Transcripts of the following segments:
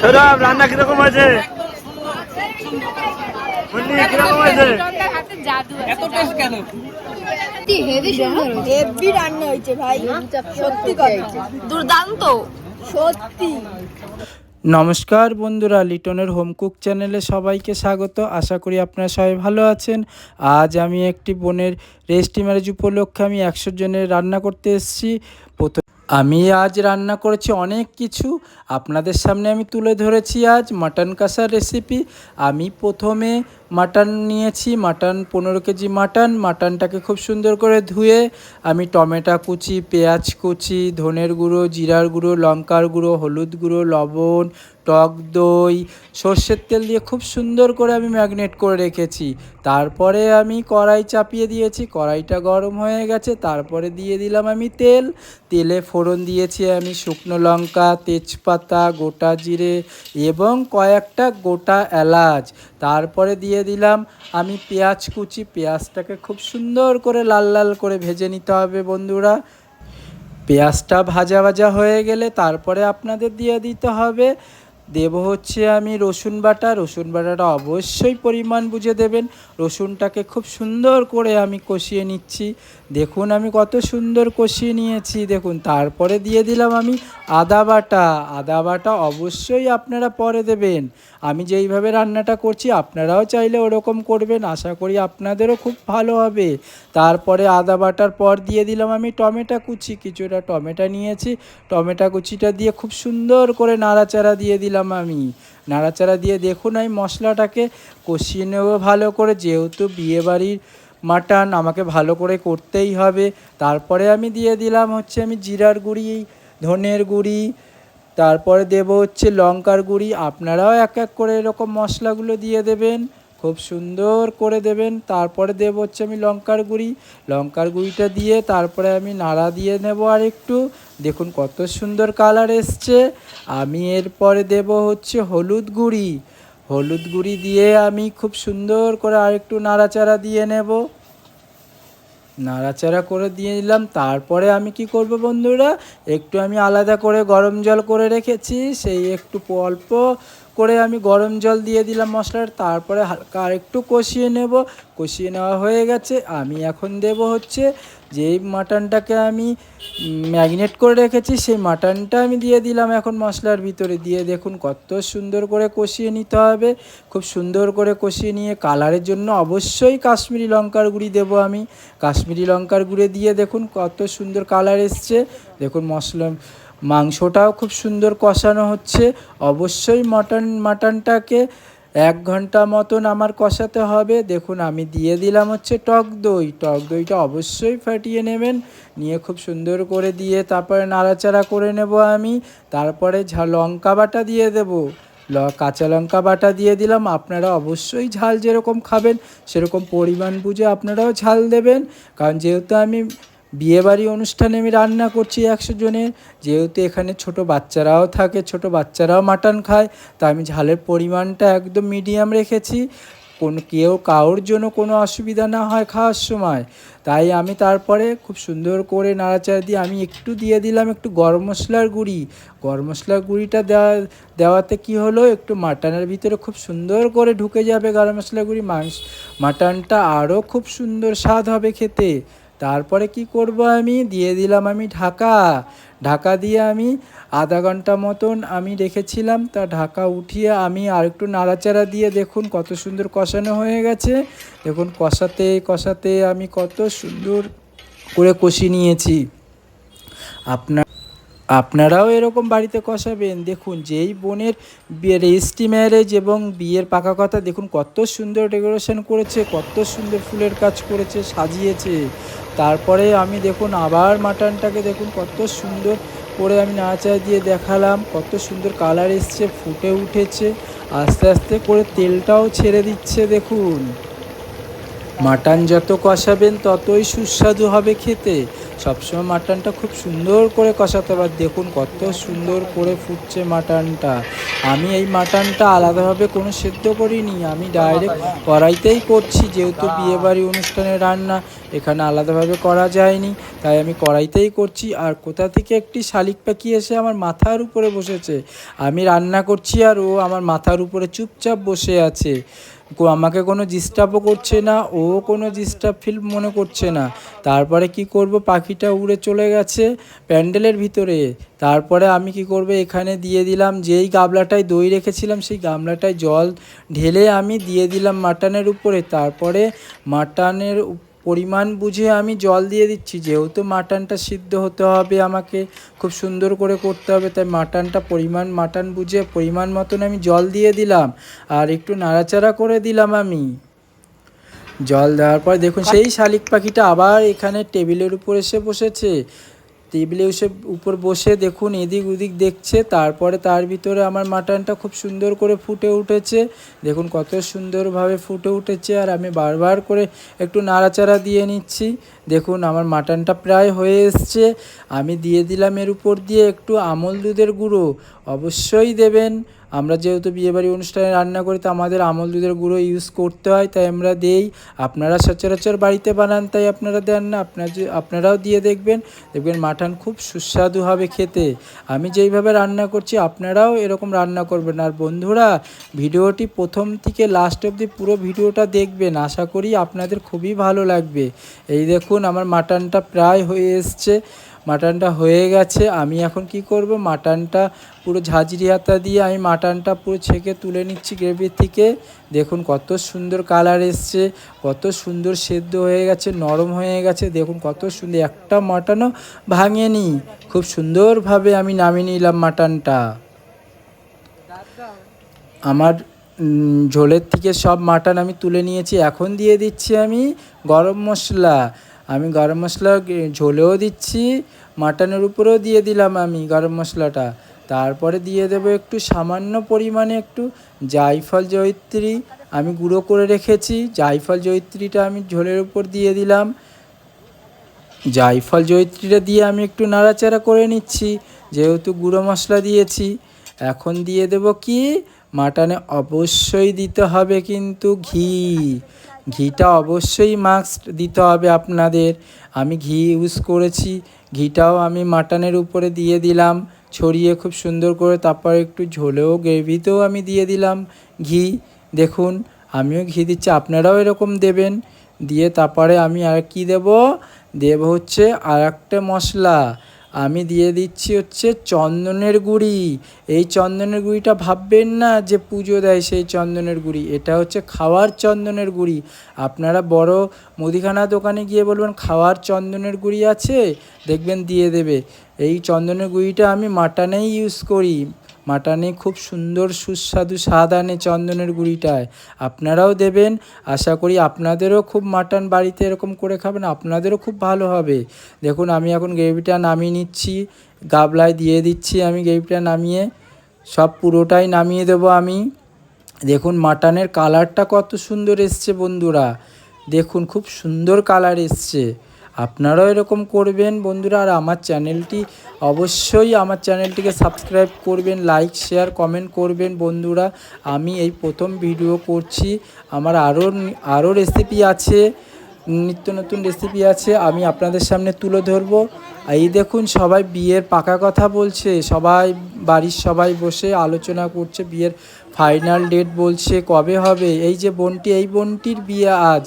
সৌরভ রান্না কীরকম হয়েছে? মুন্নি কীরকম হয়েছে? এত টেস্ট কেন? হেভি রান্না হয়েছে ভাই। সত্যি কথা। দুর্দান্ত। সত্যি। নমস্কার বন্ধুরা লিটনের হোম কুক চ্যানেলে সবাইকে স্বাগত। আশা করি আপনারা সবাই ভালো আছেন। আজ আমি একটি বোনের রেস্টি ম্যারেজ উপলক্ষে আমি একশো জনের রান্না করতে এসেছি। প্রথম আমি আজ রান্না করেছি অনেক কিছু। আপনাদের সামনে আমি তুলে ধরেছি আজ মাটন কষার রেসিপি আমি প্রথমে মাটন নিয়েছি, মাটন পনেরো কেজি মাটন, মাটনটাকে খুব সুন্দর করে ধুয়ে আমি টমেটো কুচি, পেঁয়াজ কুচি, ধনের গুঁড়ো, জিরার গুঁড়ো, লঙ্কার গুঁড়ো, হলুদ গুঁড়ো, লবণ, টক দই, সর্ষের তেল দিয়ে খুব সুন্দর করে আমি ম্যাগনেট করে রেখেছি। তারপরে আমি কড়াই চাপিয়ে দিয়েছি, কড়াইটা গরম হয়ে গেছে, তারপরে দিয়ে দিলাম আমি তেল। তেলে ফোড়ন দিয়েছি আমি শুকনো লঙ্কা, তেজপাতা, গোটা জিরে এবং কয়েকটা গোটা এলাচ। তারপরে দিয়ে দিলাম, আমি পেঁয়াজ কুচি, পেঁয়াজটাকে খুব সুন্দর করে লাল লাল করে ভেজে নিতে হবে বন্ধুরা। পেঁয়াজটা ভাজা ভাজা হয়ে গেলে তারপরে আপনাদের দিয়ে দিতে হবে দেব হচ্ছে আমি রসুন বাটা। রসুন বাটাটা অবশ্যই পরিমাণ বুঝে দেবেন। রসুনটাকে খুব সুন্দর করে আমি কষিয়ে নিচ্ছি। দেখুন আমি কত সুন্দর কষিয়ে নিয়েছি। দেখুন, তারপরে দিয়ে দিলাম আমি আদা বাটা। আদা বাটা অবশ্যই আপনারা পরে দেবেন। আমি যেইভাবে রান্নাটা করছি, আপনারাও চাইলে ওরকম করবেন। আশা করি আপনাদেরও খুব ভালো হবে। তারপরে আদা বাটার পর দিয়ে দিলাম আমি টমেটো কুচি। কিছুটা টমেটো নিয়েছি। টমেটো কুচিটা দিয়ে খুব সুন্দর করে নাড়াচাড়া দিয়ে দিলাম। আমি। নাড়াচাড়া দিয়ে দেখুন আমি মশলাটাকে। কষিয়ে নেব ভালো করে, যেহেতু বিয়েবাড়ির মাটন আমাকে ভালো করে করতেই হবে। তারপরে আমি দিয়ে দিলাম হচ্ছে আমি জিরার গুঁড়ি, ধনের গুঁড়ি, তারপরে দেব হচ্ছে লঙ্কার গুঁড়ি। আপনারাও এক এক করে এরকম মশলাগুলো দিয়ে দেবেন। খুব সুন্দর করে দেবেন। তারপরে দেব হচ্ছে আমি লঙ্কার গুঁড়ি। লঙ্কার গুঁড়িটা দিয়ে তারপরে আমি নাড়া দিয়ে নেব আর একটু দেখুন কত সুন্দর কালার এসছে। আমি এরপরে দেব হচ্ছে হলুদ গুঁড়ি। হলুদ গুঁড়ি দিয়ে আমি খুব সুন্দর করে আর একটু নাড়াচাড়া দিয়ে নেব। নাড়াচাড়া করে দিয়ে দিলাম তারপরে আমি কি করব বন্ধুরা? একটু আমি আলাদা করে গরম জল করে রেখেছি। সেই একটু অল্প করে আমি গরম জল দিয়ে দিলাম মশলার তারপরে হালকা আর একটু কষিয়ে নেব। কষিয়ে নেওয়া হয়ে গেছে। আমি এখন দেব হচ্ছে যেই মাটনটাকে আমি ম্যাগনেট করে রেখেছি, সেই মাটনটা আমি দিয়ে দিলাম এখন মশলার ভিতরে। দিয়ে দেখুন কত সুন্দর করে কষিয়ে নিতে হবে। খুব সুন্দর করে কষিয়ে নিয়ে কালারের জন্য অবশ্যই কাশ্মীরি লঙ্কার গুঁড়ি দেবো আমি। কাশ্মীরি লঙ্কার গুঁড়ি দিয়ে দেখুন কত সুন্দর কালার এসছে। দেখুন মশলা মাংসটাও খুব সুন্দর কষানো হচ্ছে। অবশ্যই মটন, মাটনটাকে এক ঘণ্টা মতন আমার কষাতে হবে। দেখুন, আমি দিয়ে দিলাম হচ্ছে টক দই। টক দইটা অবশ্যই ফাটিয়ে নেবেন। নিয়ে খুব সুন্দর করে দিয়ে তারপরে নাড়াচাড়া করে নেব আমি। তারপরে লঙ্কা বাটা দিয়ে দেবো। ল, কাঁচা লঙ্কা বাটা দিয়ে দিলাম। আপনারা অবশ্যই ঝাল যেরকম খাবেন, সেরকম পরিমাণ বুঝে আপনারাও ঝাল দেবেন। কারণ যেহেতু আমি বিয়েবাড়ি অনুষ্ঠানে আমি রান্না করছি একশো জনের যেহেতু এখানে ছোট বাচ্চারাও থাকে, ছোট বাচ্চারাও মাটন খায়, তা আমি ঝালের পরিমাণটা একদম মিডিয়াম রেখেছি। কোন কেউ কারোর জন্য কোনো অসুবিধা না হয় খাওয়ার সময়। তাই আমি তারপরে খুব সুন্দর করে নাড়াচাড়া দিয়ে আমি একটু দিয়ে দিলাম একটু গরম মশলার গুঁড়ি। গরম মশলার গুঁড়িটা দেওয়া দেওয়াতে কি হলো? একটু মাটনের ভিতরে খুব সুন্দর করে ঢুকে যাবে গরম মশলার গুঁড়ি। মাংস, মাটনটা আরও খুব সুন্দর স্বাদ হবে খেতে। তারপরে কি করব আমি? দিয়ে দিলাম আমি ঢাকা। ঢাকা দিয়ে আমি আধা ঘণ্টা মতন আমি রেখেছিলাম। তা ঢাকা উঠিয়ে আমি আরেকটু নাড়াচাড়া দিয়ে দেখুন কত সুন্দর কষানো হয়ে গেছে। দেখুন কষাতে কষাতে আমি কত সুন্দর করে কষি নিয়েছি। আপনার আপনারাও এরকম বাড়িতে কষাবেন। দেখুন যেই বোনের বিয়ের রেজিস্ট্রি ম্যারেজ এবং বিয়ের পাকা কথা, দেখুন কত সুন্দর ডেকোরেশন করেছে, কত সুন্দর ফুলের কাজ করেছে, সাজিয়েছে। তারপরে আমি দেখুন আবার মাটনটাকে দেখুন কত সুন্দর করে আমি নাচা দিয়ে দেখালাম, কত সুন্দর কালার এসছে, ফুটে উঠেছে, আস্তে আস্তে করে তেলটাও ছেড়ে দিচ্ছে দেখুন। মাটন যত কষাবেন ততই সুস্বাদু হবে খেতে। সবসময় মাটনটা খুব সুন্দর করে কষাতে হবে। দেখুন কত সুন্দর করে ফুটছে মাটনটা। আমি এই মাটনটা আলাদাভাবে কোনো সেদ্ধ করিনি। আমি ডাইরেক্ট কড়াইতেই করছি। যেহেতু বিয়েবাড়ি অনুষ্ঠানে রান্না, এখানে আলাদাভাবে করা যায়নি। তাই আমি কড়াইতেই করছি। আর কোথা থেকে একটি শালিক পাখি এসে আমার মাথার উপরে বসেছে? আমি রান্না করছি আর ও আমার মাথার উপরে চুপচাপ বসে আছে। আমাকে কোনো ডিস্টার্বও করছে না, ও কোনো ডিস্টার্ব ফিল মনে করছে না। তারপরে কি করব? পাখিটা উড়ে চলে গেছে প্যান্ডেলের ভিতরে। তারপরে আমি কি করব? এখানে দিয়ে দিলাম যেই গামলাটায় দই রেখেছিলাম, সেই গামলাটায় জল ঢেলে আমি দিয়ে দিলাম মাটনের উপরে। তারপরে মাটনের পরিমাণ বুঝে আমি জল দিয়ে দিচ্ছি। যেহেতু মাটনটা সিদ্ধ হতে হবে আমাকে খুব সুন্দর করে করতে হবে তাই মাটনটা পরিমাণ মাটন বুঝে পরিমাণ মতন আমি জল দিয়ে দিলাম। আর একটু নাড়াচাড়া করে দিলাম আমি। জল দেওয়ার পর দেখুন সেই শালিক পাখিটা আবার এখানে টেবিলের উপর এসে বসেছে। টেবিলে এসে উপর বসে দেখুন, এদিক ওদিক দেখছে। তারপরে তার ভিতরে আমার মাটনটা খুব সুন্দর করে ফুটে উঠেছে। দেখুন কত সুন্দরভাবে ফুটে উঠেছে আর আমি বারবার করে একটু নাড়াচাড়া দিয়ে নিচ্ছি। দেখুন আমার মাটনটা প্রায় হয়ে এসছে। আমি দিয়ে দিলাম এর উপর দিয়ে একটু আমল দুধের গুঁড়ো। অবশ্যই দেবেন। আমরা যেহেতু বিয়েবাড়ি অনুষ্ঠানে রান্না করি, তো আমাদের আমল দুধের গুঁড়ো ইউজ করতে হয়, তাই আমরা দেই। আপনারা সচরাচর বাড়িতে বানান, তাই আপনারা দেন না। আপনার আপনারাও দিয়ে দেখবেন। দেখবেন মাটন খুব সুস্বাদু হবে খেতে। আমি যেইভাবে রান্না করছি, আপনারাও এরকম রান্না করবেন। আর বন্ধুরা, ভিডিওটি প্রথম থেকে লাস্ট অবধি পুরো ভিডিওটা দেখবেন। আশা করি আপনাদের খুবই ভালো লাগবে। এই দেখুন, আমার মাটনটা প্রায় হয়ে এসছে। মাটনটা হয়ে গেছে, আমি এখন কি করব? মাটনটা পুরো ঝাঁঝরি হাতা দিয়ে আমি মাটনটা পুরো ছেঁকে তুলে নিচ্ছি গ্রেভির থেকে। দেখুন কত সুন্দর কালার এসছে, কত সুন্দর সেদ্ধ হয়ে গেছে, নরম হয়ে গেছে, দেখুন কত সুন্দর। একটা মাটনও ভাঙেনি, খুব সুন্দরভাবে আমি নামিয়ে নিলাম মাটনটা। আমার ঝোলের থেকে সব মাটন আমি তুলে নিয়েছি, এখন দিয়ে দিচ্ছি আমি গরম মশলা। আমি গরম মশলা ঝোলেও দিচ্ছি, মাটনের উপরেও দিয়ে দিলাম আমি গরম মশলাটা। তারপরে দিয়ে দেবো একটু সামান্য পরিমাণে একটু জায়ফল জয়িত্রী আমি গুঁড়ো করে রেখেছি। জায়ফল জয়িত্রীটা আমি ঝোলের উপর দিয়ে দিলাম। জায়ফল জয়িত্রীটা দিয়ে আমি একটু নাড়াচাড়া করে নিচ্ছি, যেহেতু গুঁড়ো মশলা দিয়েছি। এখন দিয়ে দেব কি? মাটনে অবশ্যই দিতে হবে কিন্তু ঘি। ঘিটা অবশ্যই মাস্ট দিতে হবে আপনাদের। আমি ঘি ইউজ করেছি, ঘিটাও আমি মাটনের উপরে দিয়ে দিলাম। ছড়িয়ে খুব সুন্দর করে তারপর একটু ঝোলেও গ্রেভিতেও আমি দিয়ে দিলাম ঘি। দেখুন, আমিও ঘি দিচ্ছি, আপনারাও এরকম দেবেন। দিয়ে তারপরে আমি আর কি দেব? দেব হচ্ছে আর একটা মশলা। আমি দিয়ে দিচ্ছি হচ্ছে চন্দনের গুড়ি। এই চন্দনের গুঁড়িটা ভাববেন না যে পুজো দেয় সেই চন্দনের গুঁড়ি। এটা হচ্ছে খাওয়ার চন্দনের গুঁড়ি। আপনারা বড় মুদিখানা দোকানে গিয়ে বলবেন, খাওয়ার চন্দনের গুঁড়ি আছে? দেখবেন দিয়ে দেবে। এই চন্দনের গুঁড়িটা আমি মাটানেই ইউজ করি। মাটনে খুব সুন্দর, সুস্বাদু, স্বাদ আনে চন্দনের গুঁড়িটায়। আপনারাও দেবেন। আশা করি আপনাদেরও খুব মাটন বাড়িতে এরকম করে খাবেন, আপনাদেরও খুব ভালো হবে। দেখুন, আমি এখন গ্রেভিটা নামিয়ে নিচ্ছি। গাবলায় দিয়ে দিচ্ছি আমি গ্রেভিটা নামিয়ে। সব পুরোটাই নামিয়ে দেবো আমি। দেখুন, মাটনের কালারটা কত সুন্দর এসছে বন্ধুরা। দেখুন, খুব সুন্দর কালার এসছে। আপনারাও এরকম করবেন বন্ধুরা, আর আমার চ্যানেলটি অবশ্যই আমার চ্যানেলটিকে সাবস্ক্রাইব করবেন, লাইক, শেয়ার, কমেন্ট করবেন বন্ধুরা। আমি এই প্রথম ভিডিও করছি, আমার আরও আরও রেসিপি আছে, নিত্য নতুন রেসিপি আছে, আমি আপনাদের সামনে তুলে ধরবো। এই দেখুন, সবাই বিয়ের পাকা কথা বলছে, সবাই, বাড়ির সবাই বসে আলোচনা করছে, বিয়ের ফাইনাল ডেট বলছে, কবে হবে? এই যে বোনটি, এই বোনটির বিয়ে আজ,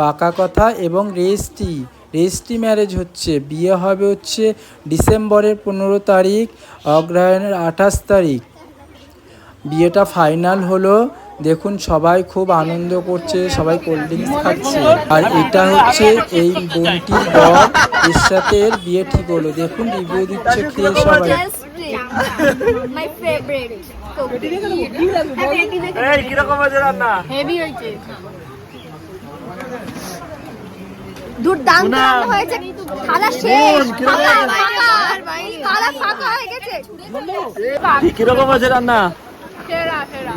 পাকা কথা এবং রেজিস্ট্রি রেজিস্ট্রি ম্যারেজ হচ্ছে বিয়ে হবে হচ্ছে ডিসেম্বরের পনেরো তারিখ অগ্রহায়ণের আঠাশ তারিখ। বিয়েটা ফাইনাল হলো দেখুন সবাই খুব আনন্দ করছে সবাই কোল্ড ড্রিঙ্কস খাচ্ছে। আর এটা হচ্ছে এই বোনটির বর এর সাথে এর বিয়ে ঠিক হলো। দেখুন রিভিউ দিচ্ছে খেয়ে সবাই। মাই ফেভারিট এই কীরকম হয়েছে রান্না? হেভি হয়েছে। দুর্দান্ত। রান্না হয়েছে। থালা শেষ। থালা ফাঁকা থালা ফাঁকা হয়ে গেছে। কীরকম আছে রান্না? সেরা সেরা।